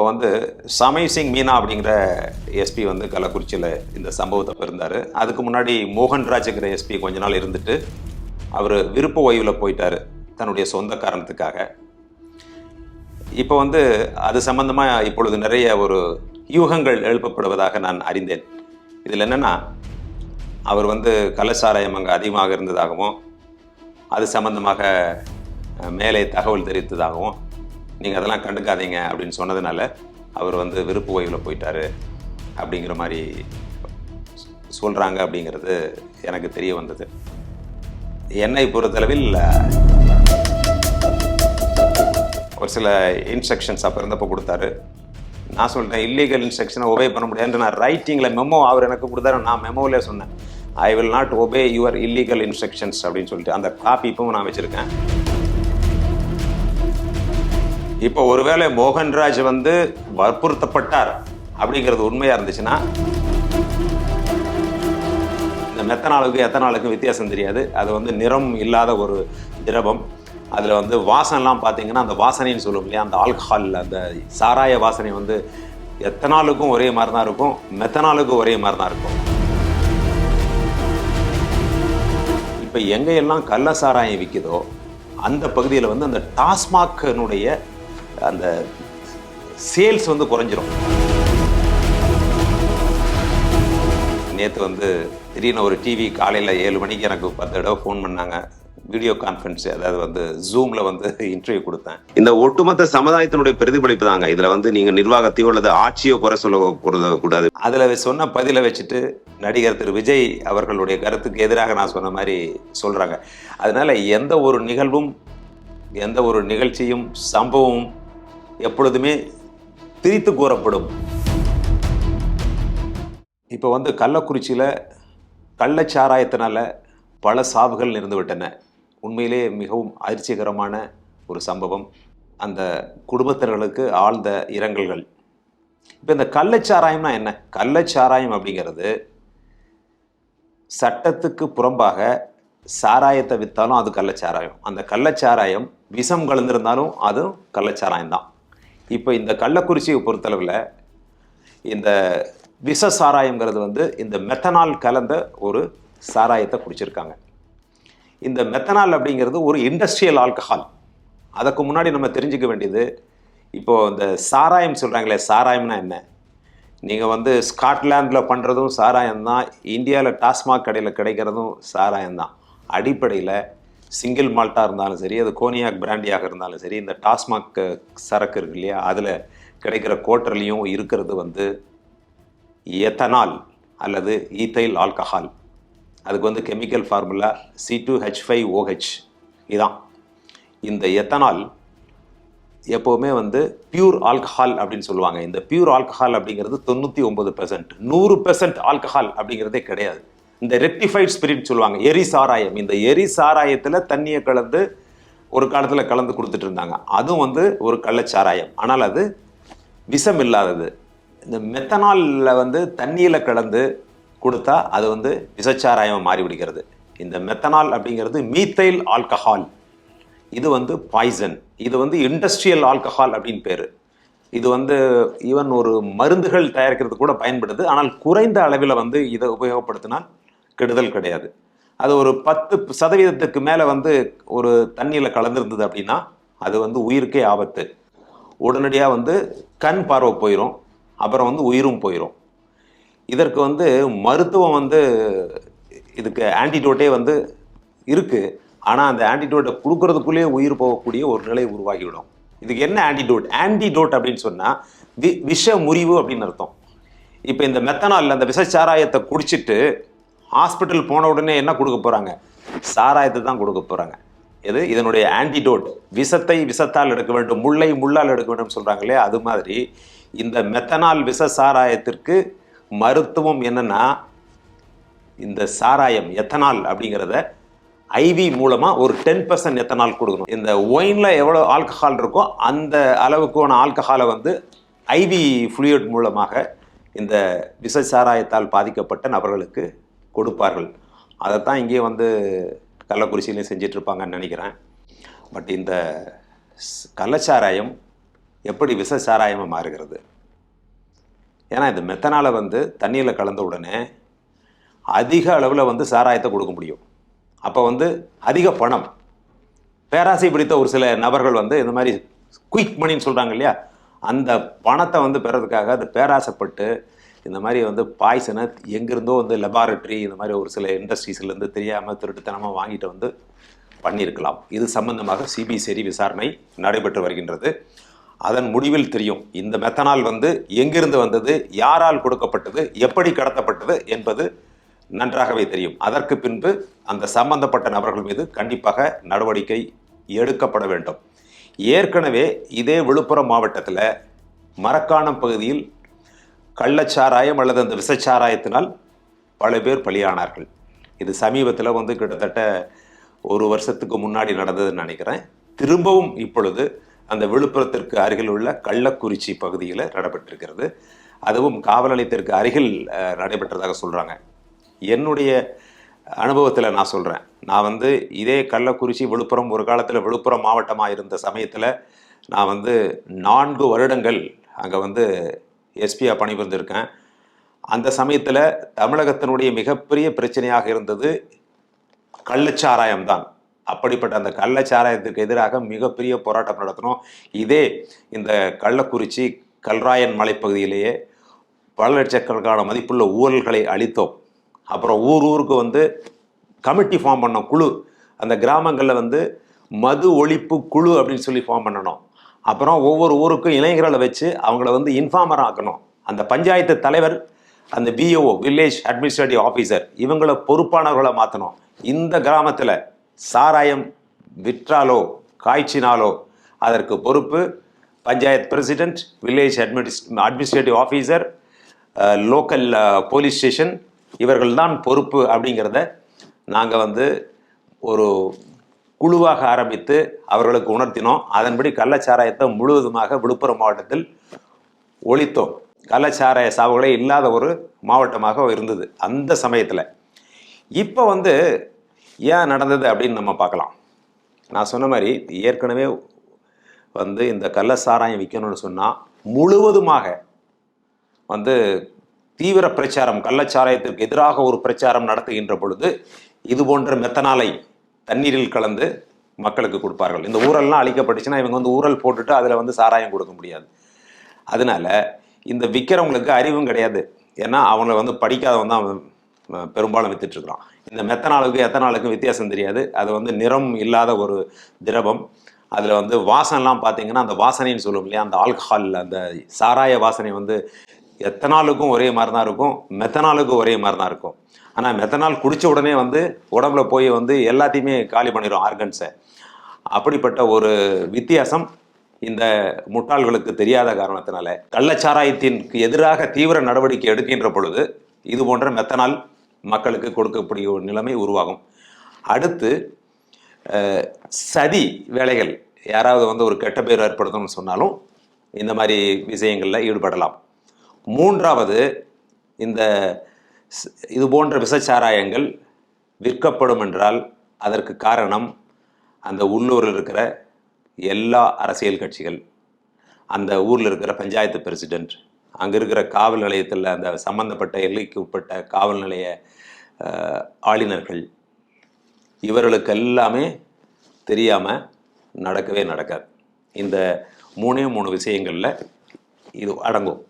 இப்போ வந்து சமய் சிங் மீனா அப்படிங்கிற எஸ்பி வந்து கள்ளக்குறிச்சியில் இந்த சம்பவத்தை இருந்தார் அதுக்கு முன்னாடி மோகன்ராஜுங்கிற எஸ்பி கொஞ்ச நாள் இருந்துட்டு அவர் விருப்ப ஓய்வில் போயிட்டார் தன்னுடைய சொந்த காரணத்துக்காக. இப்போ வந்து அது சம்பந்தமாக இப்பொழுது நிறைய ஒரு யூகங்கள் எழுப்பப்படுவதாக நான் அறிந்தேன். இதில் என்னென்னா அவர் வந்து கலசாராயம் அங்கே அதிகமாக இருந்ததாகவும் அது சம்பந்தமாக மேலே தகவல் தெரிவித்ததாகவும் நீங்கள் அதெல்லாம் கண்டுக்காதீங்க அப்படின்னு சொன்னதுனால அவர் வந்து விருப்பு ஓய்வில் போயிட்டாரு அப்படிங்கிற மாதிரி சொல்கிறாங்க அப்படிங்கிறது எனக்கு தெரிய வந்தது. என்னை பொறுத்தளவில் ஒரு சில இன்ஸ்ட்ரக்ஷன்ஸ் அப்போ இருந்தப்போ கொடுத்தாரு. நான் சொல்லிட்டேன் இல்லீகல் இன்ஸ்ட்ரக்ஷனை ஒபே பண்ண முடியாது. நான் ரைட்டிங்கில் மெமோ அவர் எனக்கு கொடுத்தாரு நான் மெமோவில் சொன்னேன். I will not obey your illegal instructions அப்படின்னு சொல்லிட்டு அந்த காப்பி இப்பவும் நான் வச்சுருக்கேன். இப்போ ஒருவேளை மோகன்ராஜ் வந்து வற்புறுத்தப்பட்டார் அப்படிங்கிறது உண்மையாக இருந்துச்சுன்னா இந்த மெத்தனாலுக்கும் எத்தனாலுக்கும் வித்தியாசம் தெரியாது. அது வந்து நிறம் இல்லாத ஒரு திரவம். அதில் வந்து வாசனைலாம் பார்த்தீங்கன்னா அந்த வாசனைன்னு சொல்லுவோம் இல்லையா அந்த ஆல்கஹால் அந்த சாராய வாசனை வந்து எத்தனாலுக்கும் ஒரே மாதிரி தான் இருக்கும் மெத்தனாலுக்கும் ஒரே மாதிரி தான் இருக்கும். இப்போ எங்கெல்லாம் கள்ள சாராயம் விற்குதோ அந்த பகுதியில் வந்து அந்த டாஸ்மாக்னுடைய அந்த சேல்ஸ் வந்து குறைஞ்சிரும். நேற்று வந்து திடீர்னு ஒரு டிவி காலையில் ஏழு மணிக்கு எனக்கு பத்து தடவை ஃபோன் பண்ணாங்க. வீடியோ கான்ஃபரன்ஸ் அதாவது வந்து ஜூமில் வந்து இன்டர்வியூ கொடுத்தேன். இந்த ஒட்டுமொத்த சமுதாயத்தினுடைய பிரதிபலிப்பு தாங்க. இதில் வந்து நீங்கள் நிர்வாகத்தையோ அல்லது ஆட்சியோ குறை சொல்ல கூடாது. அதில் சொன்ன பதிலை வச்சுட்டு நடிகர் திரு விஜய் அவர்களுடைய கருத்துக்கு எதிராக நான் சொன்ன மாதிரி சொல்கிறாங்க அதனால் எந்த ஒரு நிகழ்வும் எந்த ஒரு நிகழ்ச்சியும் சம்பவமும் எப்பொழுதுமே திரித்து கூறப்படும். இப்போ வந்து கள்ளக்குறிச்சியில் கள்ளச்சாராயத்தினால பல சாவுகள் இருந்து விட்டன உண்மையிலே மிகவும் அதிர்ச்சிகரமான ஒரு சம்பவம். அந்த குடும்பத்தினர்களுக்கு ஆழ்ந்த இரங்கல்கள். இப்போ இந்த கள்ளச்சாராயம்னா என்ன? கள்ளச்சாராயம் அப்படிங்கிறது சட்டத்துக்கு புறம்பாக சாராயத்தை விற்றாலும் அது கள்ளச்சாராயம். அந்த கள்ளச்சாராயம் விஷம் கலந்திருந்தாலும் அதுவும் கள்ளச்சாராயம் தான் இப்போ இந்த கள்ளக்குறிச்சியை பொறுத்தளவில் இந்த விஷ சாராயங்கிறது வந்து இந்த மெத்தனால் கலந்த ஒரு சாராயத்தை குடிச்சிருக்காங்க. இந்த மெத்தனால் அப்படிங்கிறது ஒரு இண்டஸ்ட்ரியல் ஆல்கஹால் அதுக்கு முன்னாடி நம்ம தெரிஞ்சுக்க வேண்டியது இப்போது இந்த சாராயம் சொல்கிறாங்களே சாராயம்னா என்ன? நீங்கள் வந்து ஸ்காட்லாண்டில் பண்ணுறதும் சாராயம் தான் இந்தியாவில் டாஸ்மாக் கடையில் கிடைக்கிறதும் சாராயம் தான் அடிப்படையில் சிங்கிள் மால்ட்டாக இருந்தாலும் சரி அது கோனியாக் பிராண்டியாக இருந்தாலும் சரி இந்த டாஸ்மாக் சரக்கு இருக்கு இல்லையா அதில் கிடைக்கிற கோட்டர்லேயும் இருக்கிறது வந்து எத்தனால் அல்லது ஈத்தைல் ஆல்கஹால் அதுக்கு வந்து chemical formula C two H five O H இதான். இந்த எத்தனால் எப்போவுமே வந்து பியூர் ஆல்கஹால் அப்படின்னு சொல்லுவாங்க. இந்த பியூர் ஆல்கஹால் அப்படிங்கிறது தொண்ணூற்றி ஒம்பது பெர்சன்ட் நூறு பெர்சன்ட் ஆல்கஹால் அப்படிங்கிறதே கிடையாது. இந்த ரெக்டிஃபைட் ஸ்பிரிட் சொல்லுவாங்க. எரி சாராயம். இந்த எரி சாராயத்தில் தண்ணியை கலந்து ஒரு காலத்தில் கலந்து கொடுத்துட்டு இருந்தாங்க. அதுவும் வந்து ஒரு கள்ளச்சாராயம். ஆனால் அது விஷம் இல்லாதது இந்த மெத்தனாலில் வந்து தண்ணியில் கலந்து கொடுத்தா அது வந்து விஷச்சாராயமாக மாறிவிடுகிறது இந்த மெத்தனால் அப்படிங்கிறது மீத்தைல் ஆல்கஹால் இது வந்து பாய்சன் இது வந்து இண்டஸ்ட்ரியல் ஆல்கஹால் அப்படின்னு பேர். இது வந்து ஈவன் ஒரு மருந்துகள் தயாரிக்கிறது கூட பயன்படுது. ஆனால் குறைந்த அளவில் வந்து இதை உபயோகப்படுத்தினால் கெடுதல் கிடையாது. அது ஒரு பத்து சதவீதத்துக்கு மேலே வந்து ஒரு தண்ணியில் கலந்துருந்தது அப்படின்னா அது வந்து உயிருக்கே ஆபத்து. உடனடியாக வந்து கண் பார்வை போயிடும் அப்புறம் வந்து உயிரும் போயிடும் இதற்கு வந்து மருத்துவம் வந்து இதுக்கு ஆன்டிடோட்டே வந்து இருக்குது ஆனால் அந்த ஆன்டிடோட்டை கொடுக்கறதுக்குள்ளேயே உயிர் போகக்கூடிய ஒரு நிலை உருவாகிவிடும். இதுக்கு என்ன ஆன்டிடோட் ஆன்டிடோட் அப்படின்னு சொன்னால் வி விஷ முறிவு அப்படின்னு அர்த்தம். இப்போ இந்த மெத்தனால் அந்த விஷச்சாராயத்தை குடிச்சிட்டு ஹாஸ்பிட்டல் போன உடனே என்ன கொடுக்க போகிறாங்க சாராயத்தை தான் கொடுக்க போகிறாங்க எது? இதனுடைய ஆன்டிடோட் விஷத்தை விஷத்தால் எடுக்க வேண்டும் முள்ளை முள்ளால் எடுக்க வேண்டும் சொல்கிறாங்க இல்லையா? அது மாதிரி இந்த மெத்தனால் விஷ சாராயத்திற்கு மருத்துவம் என்னென்னா இந்த சாராயம் எத்தனால் அப்படிங்கிறத ஐவி மூலமாக ஒரு டென் பர்சன்ட் எத்தனால் கொடுக்கணும். இந்த ஒயினில் எவ்வளோ ஆல்கஹால் இருக்கோ அந்த அளவுக்கான ஆல்கஹாலை வந்து ஐவி ஃப்ளூயிட் மூலமாக இந்த விஷ சாராயத்தால் பாதிக்கப்பட்ட நபர்களுக்கு கொடுப்பார்கள். அதைத்தான் இங்கே வந்து கள்ளக்குறிச்சியிலையும் செஞ்சிட்ருப்பாங்கன்னு நினைக்கிறேன். பட் இந்த கள்ளச்சாராயம் எப்படி விஷ சாராயமாக மாறுகிறது? ஏன்னா இந்த மெத்தனாலை வந்து தண்ணியில் கலந்த உடனே அதிக அளவில் வந்து சாராயத்தை கொடுக்க முடியும். அப்போ வந்து அதிக பணம். பேராசை பிடித்த ஒரு சில நபர்கள் வந்து இந்த மாதிரி குயிக் மணின்னு சொல்கிறாங்க இல்லையா? அந்த பணத்தை வந்து பெறதுக்காக அது பேராசைப்பட்டு இந்த மாதிரி வந்து பாய்சனை எங்கேருந்தோ வந்து லெபார்ட்டரி இந்த மாதிரி ஒரு சில இண்டஸ்ட்ரீஸ்லேருந்து தெரியாமல் திருட்டுத்தனமாக வாங்கிட்டு வந்து பண்ணியிருக்கலாம். இது சம்பந்தமாக சிபிசிஐடி விசாரணை நடைபெற்று வருகின்றது. அதன் முடிவில் தெரியும் இந்த மெத்தனால் வந்து எங்கிருந்து வந்தது யாரால் கொடுக்கப்பட்டது எப்படி கடத்தப்பட்டது என்பது நன்றாகவே தெரியும். அதற்கு பின்பு அந்த சம்பந்தப்பட்ட நபர்கள் மீது கண்டிப்பாக நடவடிக்கை எடுக்கப்பட வேண்டும். ஏற்கனவே இதே விழுப்புரம் மாவட்டத்தில் மரக்காணம் பகுதியில் கள்ளச்சாராயம் அல்லது அந்த விஷச்சாராயத்தினால் பல பேர் பலியானார்கள். இது சமீபத்தில் வந்து கிட்டத்தட்ட ஒரு வருஷத்துக்கு முன்னாடி நடந்ததுன்னு நினைக்கிறேன். திரும்பவும் இப்பொழுது அந்த விழுப்புரத்திற்கு அருகில் உள்ள கள்ளக்குறிச்சி பகுதியில் நடைபெற்றிருக்கிறது. அதுவும் காவல் நிலையத்திற்கு அருகில் நடைபெற்றதாக சொல்கிறாங்க என்னுடைய அனுபவத்தில் நான் சொல்கிறேன் நான் வந்து இதே கள்ளக்குறிச்சி விழுப்புரம் ஒரு காலத்தில் விழுப்புரம் மாவட்டமாக இருந்த சமயத்தில் நான் வந்து நான்கு வருடங்கள் அங்கே வந்து எஸ்பியாக பணிபுரிந்திருக்கேன். அந்த சமயத்தில் தமிழகத்தினுடைய மிகப்பெரிய பிரச்சனையாக இருந்தது கள்ளச்சாராயம் தான் அப்படிப்பட்ட அந்த கள்ளச்சாராயத்துக்கு எதிராக மிகப்பெரிய போராட்டம் நடத்தினோம் இதே இந்த கள்ளக்குறிச்சி கல்ராயன் மலைப்பகுதியிலேயே பல லட்சக்கணக்கான மதிப்புள்ள ஊழல்களை அளித்தோம் அப்புறம் ஊர் ஊருக்கு வந்து கமிட்டி ஃபார்ம் பண்ணோம் குழு. அந்த கிராமங்களில் வந்து மது ஒழிப்பு குழு அப்படின்னு சொல்லி ஃபார்ம் பண்ணணும். அப்புறம் ஒவ்வொரு ஊருக்கும் இளைஞர்களை வச்சு அவங்கள வந்து இன்ஃபார்மர் ஆக்கணும். அந்த பஞ்சாயத்து தலைவர் அந்த பிஓஓ வில்லேஜ் அட்மினிஸ்ட்ரேட்டிவ் ஆஃபீஸர் இவங்கள பொறுப்பானவர்களை மாற்றணும் இந்த கிராமத்தில் சாராயம் விற்றாலோ காய்ச்சினாலோ அதற்கு பொறுப்பு panchayat president village அட்மினிஸ் administrative officer local police station இவர்கள் தான் பொறுப்பு அப்படிங்கிறத நாங்கள் வந்து ஒரு குழுவாக ஆரம்பித்து அவர்களுக்கு உணர்த்தினோம். அதன்படி கள்ளச்சாராயத்தை முழுவதுமாக விழுப்புரம் மாவட்டத்தில் ஒழித்தோம். கள்ளச்சாராய சாவுகளே இல்லாத ஒரு மாவட்டமாக இருந்தது அந்த சமயத்தில். இப்போ வந்து ஏன் நடந்தது அப்படின்னு நம்ம பார்க்கலாம். நான் சொன்ன மாதிரி ஏற்கனவே வந்து இந்த கள்ள சாராயம் விற்கணும்னு சொன்னால் முழுவதுமாக வந்து தீவிர பிரச்சாரம் கள்ளச்சாராயத்திற்கு எதிராக ஒரு பிரச்சாரம் நடத்துகின்ற பொழுது இது போன்ற மெத்தனாலை தண்ணீரில் கலந்து மக்களுக்கு கொடுப்பார்கள். இந்த ஊரல்லாம் அழிக்கப்பட்டுச்சுன்னா இவங்க வந்து ஊரல் போட்டுட்டு அதில் வந்து சாராயம் கொடுக்க முடியாது. அதனால இந்த விற்கிறவங்களுக்கு அறிவும் கிடையாது. ஏன்னா அவங்கள வந்து படிக்காதவன் தான் பெரும்பாலும் வித்துட்ருக்குறான் இந்த மெத்தனாலுக்கும் எத்தனாலுக்கும் வித்தியாசம் தெரியாது. அது வந்து நிறம் இல்லாத ஒரு திரவம். அதில் வந்து வாசனைலாம் பார்த்தீங்கன்னா அந்த வாசனைன்னு சொல்லுவோம் இல்லையா? அந்த ஆல்கஹால் அந்த சாராய வாசனை வந்து எத்தனாலுக்கும் ஒரே மாதிரி தான் இருக்கும் மெத்தனாலுக்கும் ஒரே மாதிரி தான் இருக்கும். ஆனால் மெத்தனால் குடித்த உடனே வந்து உடம்புல போய் வந்து எல்லாத்தையுமே காலி பண்ணிடும் ஆர்கன்ஸை. அப்படிப்பட்ட ஒரு வித்தியாசம் இந்த முட்டாள்களுக்கு தெரியாத காரணத்தினால. கள்ளச்சாராயத்திற்கு எதிராக தீவிர நடவடிக்கை எடுக்கின்ற பொழுது இது போன்ற மெத்தனால் மக்களுக்கு கொடுக்கக்கூடிய ஒரு நிலைமை உருவாகும். அடுத்து சதி வேலைகள். யாராவது வந்து ஒரு கெட்ட பேர் ஏற்படுத்தணும்னு சொன்னாலும் இந்த மாதிரி விஷயங்களில் ஈடுபடலாம். மூன்றாவது இந்த இது போன்ற விஷச்சாராயங்கள் விற்கப்படும் என்றால் அதற்கு காரணம் அந்த உள்ளூரில் இருக்கிற எல்லா அரசியல் கட்சிகள். அந்த ஊரில் இருக்கிற பஞ்சாயத்து பிரசிடென்ட் அங்கே இருக்கிற காவல் நிலையத்தில் அந்த சம்பந்தப்பட்ட எல்லைக்கு உட்பட்ட காவல் நிலைய ஆளுநர்கள் இவர்களுக்கு எல்லாமே தெரியாமல் நடக்கவே நடக்காது. இந்த மூணே மூணு விஷயங்களில் இது அடங்கும்.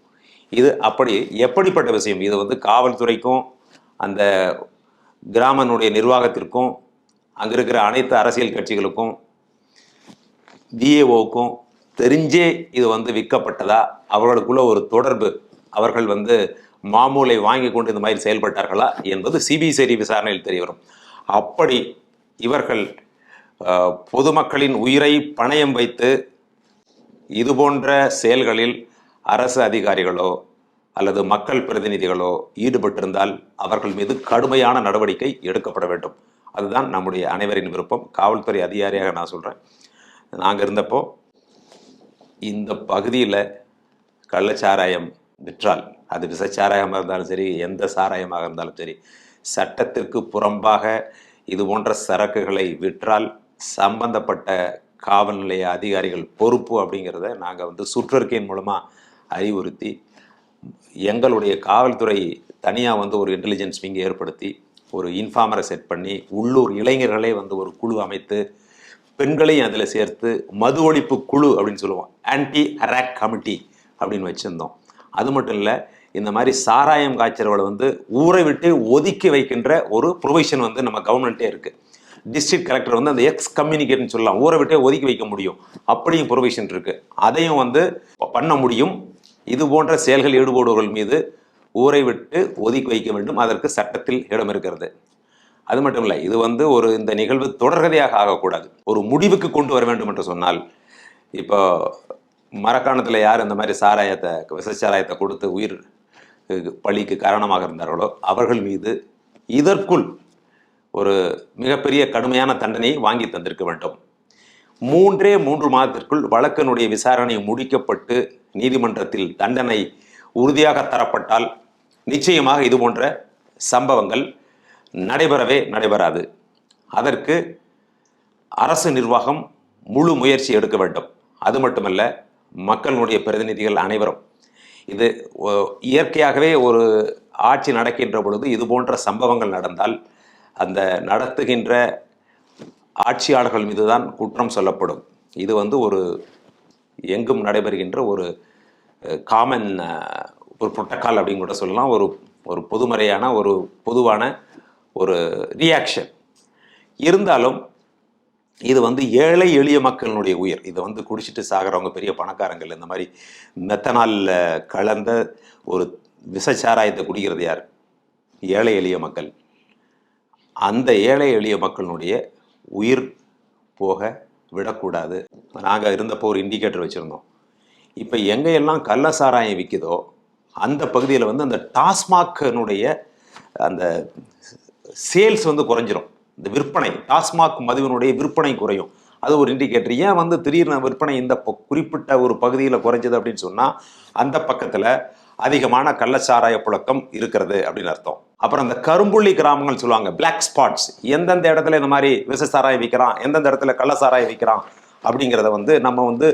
இது அப்படி எப்படிப்பட்ட விஷயம்? இது வந்து காவல்துறைக்கும் அந்த கிராமனுடைய நிர்வாகத்திற்கும் அங்கே இருக்கிற அனைத்து அரசியல் கட்சிகளுக்கும் டிஏஓக்கும் தெரிஞ்சே இது வந்து விற்கப்பட்டதா? அவர்களுக்குள்ள ஒரு தொடர்பு. அவர்கள் வந்து மாமூலை வாங்கி கொண்டு இந்த மாதிரி செயல்பட்டார்களா? என்பது சிபிசிஐடி விசாரணையில் தெரியவரும் அப்படி இவர்கள் பொதுமக்களின் உயிரை பணயம் வைத்து இது போன்ற செயல்களில் அரசு அதிகாரிகளோ அல்லது மக்கள் பிரதிநிதிகளோ ஈடுபட்டிருந்தால் அவர்கள் மீது கடுமையான நடவடிக்கை எடுக்கப்பட வேண்டும். அதுதான் நம்முடைய அனைவரின் விருப்பம். காவல்துறை அதிகாரியாக நான் சொல்கிறேன் நாங்கள் இருந்தப்போ இந்த பகுதியில் கள்ளச்சாராயம் விற்றால் அது விசச்சாராயமாக இருந்தாலும் சரி எந்த சாராயமாக இருந்தாலும் சரி சட்டத்திற்கு புறம்பாக இது போன்ற சரக்குகளை விற்றால் சம்பந்தப்பட்ட காவல் நிலைய அதிகாரிகள் பொறுப்பு அப்படிங்கிறத நாங்கள் வந்து சுற்றறிக்கையின் மூலமாக அறிவுறுத்தி எங்களுடைய காவல்துறை தனியாக வந்து ஒரு இன்டெலிஜென்ஸ் விங் ஏற்படுத்தி ஒரு இன்ஃபார்மரை செட் பண்ணி உள்ளூர் இளைஞர்களே வந்து ஒரு குழு அமைத்து பெண்களையும் அதில் சேர்த்து மது ஒழிப்பு குழு அப்படின்னு சொல்லுவோம். ஆன்டி அராக் கமிட்டி அப்படின்னு வச்சுருந்தோம். அது மட்டும் இல்லை இந்த மாதிரி சாராயம் காய்ச்சறவளை வந்து ஊரை விட்டு ஒதுக்கி வைக்கின்ற ஒரு ப்ரொவிஷன் வந்து நம்ம கவர்மெண்ட்டே இருக்குது டிஸ்ட்ரிக்ட் கலெக்டர் வந்து அந்த எக்ஸ் கம்யூனிகேட்னு சொல்லலாம். ஊரை விட்டே ஒதுக்கி வைக்க முடியும். அப்படியும் ப்ரொவிஷன் இருக்குது அதையும் வந்து பண்ண முடியும். இது போன்ற செயல்கள் ஈடுபடுபவர்கள் மீது ஊரை விட்டு ஒதுக்கி வைக்க வேண்டும். அதற்கு சட்டத்தில் இடம் இருக்கிறது. அது மட்டும் இல்லை இது வந்து ஒரு இந்த நிகழ்வு தொடர்கதையாக ஆகக்கூடாது. ஒரு முடிவுக்கு கொண்டு வர வேண்டும் என்று சொன்னால் இப்போ மரக்காணத்தில் யார் இந்த மாதிரி சாராயத்தை விசச்சாராயத்தை கொடுத்து உயிர் பழிக்கு பலிக்கு காரணமாக இருந்தார்களோ அவர்கள் மீது இதற்குள் ஒரு மிகப்பெரிய கடுமையான தண்டனையை வாங்கி தந்திருக்க வேண்டும். மூன்றே மூன்று மாதத்திற்குள் வழக்கினுடைய விசாரணை முடிக்கப்பட்டு நீதிமன்றத்தில் தண்டனை உறுதியாக தரப்பட்டால் நிச்சயமாக இது போன்ற சம்பவங்கள் நடைபெறவே நடைபெறாது. அதற்கு அரசு நிர்வாகம் முழு முயற்சி எடுக்க வேண்டும். அது மட்டுமல்ல மக்களுடைய பிரதிநிதிகள் அனைவரும். இது ஒ- இயற்கையாகவே ஒரு ஆட்சி நடக்கின்ற பொழுது இது போன்ற சம்பவங்கள் நடந்தால் அந்த நடத்துகின்ற ஆட்சியாளர்கள் மீதுதான் குற்றம் சொல்லப்படும். இது வந்து ஒரு எங்கும் நடைபெறுகின்ற ஒரு காமன் ஒரு புரோட்டோக்கால் அப்படின்னு கூட சொல்லலாம். ஒரு ஒரு பொதுமறையான ஒரு பொதுவான ஒரு ரியாக்ஷன் இருந்தாலும் இது வந்து ஏழை எளிய மக்களினுடைய உயிர். இதை வந்து குடிச்சிட்டு சாகிறவங்க பெரிய பணக்காரங்கள். இந்த மாதிரி மெத்தனாலில் கலந்த ஒரு விசச்சாராயத்தை குடிக்கிறது யார்? ஏழை எளிய மக்கள். அந்த ஏழை எளிய மக்களினுடைய உயிர் போக விடக்கூடாது. நாங்கள் இருந்தப்போ ஒரு இண்டிகேட்டர் வச்சுருந்தோம். இப்போ எங்கெல்லாம் கள்ள சாராயம் விற்குதோ அந்த பகுதியில் வந்து அந்த டாஸ்மாக்னுடைய அந்த சேல்ஸ் வந்து குறைஞ்சிரும். இந்த விற்பனை டாஸ்மாக் மதுவினுடைய விற்பனை குறையும். அது ஒரு இண்டிகேட்டர் ஏன் வந்து திடீர்னு விற்பனை இந்த ப- குறிப்பிட்ட ஒரு பகுதியில் குறைஞ்சது அப்படின்னு சொன்னால் அந்த பக்கத்தில் அதிகமான கள்ளச்சாராய புழக்கம் இருக்கிறது அப்படின்னு அர்த்தம். அப்புறம் அந்த கரும்புள்ளி கிராமங்கள் சொல்லுவாங்க பிளாக் ஸ்பாட்ஸ் எந்தெந்த இடத்துல இந்த மாதிரி விச சாராயம் விற்கிறான் எந்தெந்த இடத்துல கள்ளச்சாராயம் விற்கிறான் அப்படிங்கிறத வந்து நம்ம வந்து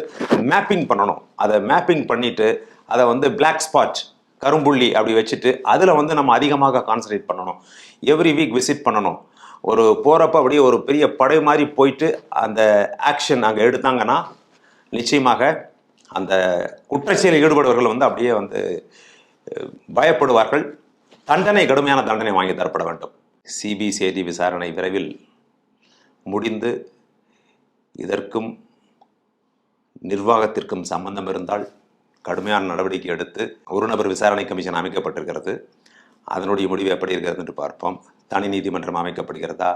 மேப்பிங் பண்ணணும். அதை மேப்பிங் பண்ணிட்டு அதை வந்து பிளாக் ஸ்பாட் கரும்புள்ளி அப்படி வச்சுட்டு அதில் வந்து நம்ம அதிகமாக கான்சன்ட்ரேட் பண்ணணும். எவ்ரி வீக் விசிட் பண்ணணும். ஒரு போகிறப்ப அப்படியே ஒரு பெரிய படை மாதிரி போயிட்டு அந்த ஆக்ஷன் அங்கே எடுத்தாங்கன்னா நிச்சயமாக அந்த குற்றச்செயலில் ஈடுபடுபவர்கள் வந்து அப்படியே வந்து பயப்படுவார்கள். தண்டனை கடுமையான தண்டனை வாங்கி தரப்பட வேண்டும். சிபிசிஐடி விசாரணை விரைவில் முடிந்து இதற்கும் நிர்வாகத்திற்கும் சம்பந்தம் இருந்தால் கடுமையான நடவடிக்கை எடுத்து ஒரு நபர் விசாரணை கமிஷன் அமைக்கப்பட்டிருக்கிறது. அதனுடைய முடிவு எப்படி இருக்கிறது என்று பார்ப்போம். தனி நீதிமன்றம் அமைக்கப்படுகிறதா?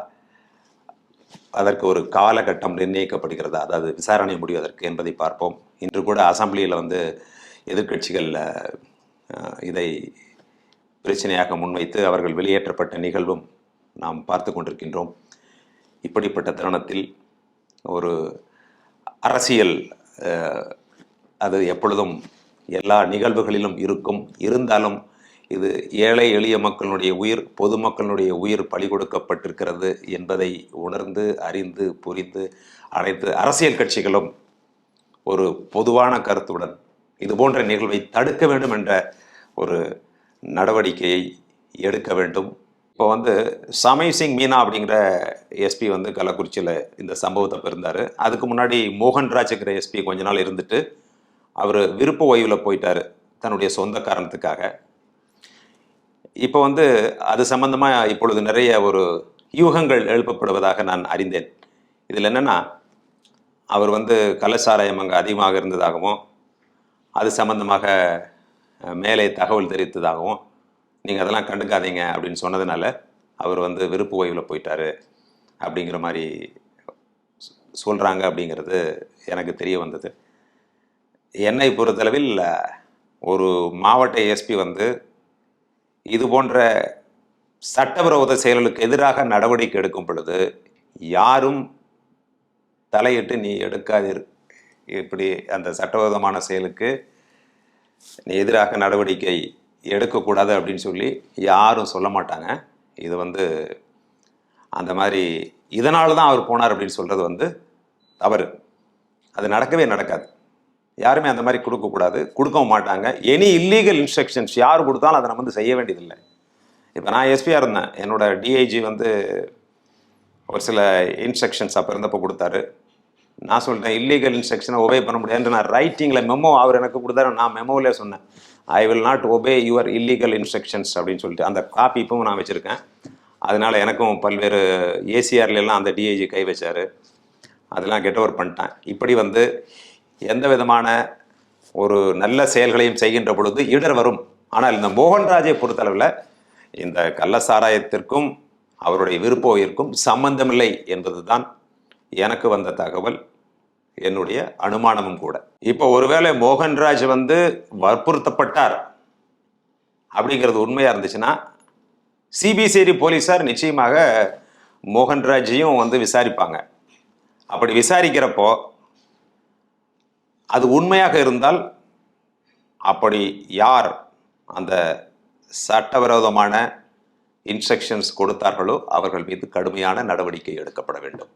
அதற்கு ஒரு காலகட்டம் நிர்ணயிக்கப்படுகிறதா? அதாவது விசாரணை முடிவதற்கு என்பதை பார்ப்போம். இன்று கூட அசம்பிளியில் வந்து எதிர்கட்சிகள் இதை பிரச்சனையாக முன்வைத்து அவர்கள் வெளியேற்றப்பட்ட நிகழ்வும் நாம் பார்த்து கொண்டிருக்கின்றோம். இப்படிப்பட்ட தருணத்தில் ஒரு அரசியல் அது எப்பொழுதும் எல்லா நிகழ்வுகளிலும் இருக்கும். இருந்தாலும் இது ஏழை எளிய மக்களுடைய உயிர் பொதுமக்களுடைய உயிர் பலி கொடுக்கப்பட்டிருக்கிறது என்பதை உணர்ந்து அறிந்து புரிந்து அனைத்து அரசியல் கட்சிகளும் ஒரு பொதுவான கருத்துடன் இது போன்ற நிகழ்வை தடுக்க வேண்டும் என்ற ஒரு நடவடிக்கையை எடுக்க வேண்டும். இப்போ வந்து சமய் சிங் மீனா அப்படிங்கிற எஸ்பி வந்து கள்ளக்குறிச்சியில் இந்த சம்பவத்தை பிறந்தார். அதுக்கு முன்னாடி மோகன்ராஜுங்கிற எஸ்பி கொஞ்ச நாள் இருந்துட்டு அவர் விருப்ப ஓய்வில் போயிட்டார் தன்னுடைய சொந்த காரணத்துக்காக. இப்போ வந்து அது சம்பந்தமாக இப்பொழுது நிறைய ஒரு யூகங்கள் எழுப்பப்படுவதாக நான் அறிந்தேன். இதில் என்னென்னா அவர் வந்து கலசாராயம் அங்கே அதிகமாக இருந்ததாகவும் அது சம்பந்தமாக மேலே தகவல் தெரிவித்ததாகவும் நீங்கள் அதெல்லாம் கண்டுக்காதீங்க அப்படின்னு சொன்னதுனால அவர் வந்து விருப்பு ஓய்வில் போயிட்டாரு அப்படிங்கிற மாதிரி சொல்கிறாங்க அப்படிங்கிறது எனக்கு தெரிய வந்தது. என்னை பொறுத்தளவில் ஒரு மாவட்ட எஸ்பி வந்து இது போன்ற சட்டவிரோத செயல்களுக்கு எதிராக நடவடிக்கை எடுக்கும் பொழுது யாரும் தலையிட்டு நீ எடுக்காதீர். இப்படி அந்த சட்டவிரோதமான செயலுக்கு நீ எதிராக நடவடிக்கை எடுக்கக்கூடாது அப்படின்னு சொல்லி யாரும் சொல்ல மாட்டாங்க. இது வந்து அந்த மாதிரி இதனால தான் அவர் போனார் அப்படின்னு சொல்கிறது வந்து தவறு. அது நடக்கவே நடக்காது. யாருமே அந்த மாதிரி கொடுக்கக்கூடாது கொடுக்கவும் மாட்டாங்க. எனி இல்லீகல் இன்ஸ்ட்ரக்ஷன்ஸ் யார் கொடுத்தாலும் அதை நம்ம வந்து செய்ய வேண்டியதில்லை. இப்போ நான் எஸ்பியாக இருந்தேன். என்னோட டிஐஜி வந்து ஒரு சில இன்ஸ்ட்ரக்ஷன்ஸ் அப்போ இருந்தப்போ கொடுத்தாரு. நான் சொல்லிட்டேன் இல்லீகல் இன்ஸ்ட்ரக்ஷனை ஒபே பண்ண முடியாது. நான் ரைட்டிங்கில் மெமோ அவர் எனக்கு கொடுத்தாரு. நான் மெமோவிலே சொன்னேன். I will not obey your illegal instructions அப்படின்னு சொல்லிட்டு அந்த காப்பி இப்பவும் நான் வச்சுருக்கேன். அதனால எனக்கும் பல்வேறு ஏசிஆர்லாம் அந்த டிஐஜி கை வச்சார். அதெல்லாம் கெட் ஓவர் பண்ணிட்டேன். இப்படி வந்து எந்த விதமான ஒரு நல்ல செயல்களையும் செய்கின்ற பொழுது இடர் வரும். ஆனால் இந்த மோகன்ராஜை பொறுத்தளவில் இந்த கள்ள சாராயத்திற்கும் அவருடைய விருப்பம் இருக்கும் சம்பந்தமில்லை என்பதுதான் எனக்கு வந்த தகவல். என்னுடைய அனுமானமும் கூட. இப்போ ஒருவேளை மோகன்ராஜ் வந்து வற்புறுத்தப்பட்டார் அப்படிங்கிறது உண்மையாக இருந்துச்சுன்னா சிபிசிஐடி போலீஸார் நிச்சயமாக மோகன்ராஜையும் வந்து விசாரிப்பாங்க. அப்படி விசாரிக்கிறப்போ அது உண்மையாக இருந்தால் அப்படி யார் அந்த சட்டவிரோதமான இன்ஸ்ட்ரக்ஷன்ஸ் கொடுத்தார்களோ அவர்கள் மீது கடுமையான நடவடிக்கை எடுக்கப்பட வேண்டும்.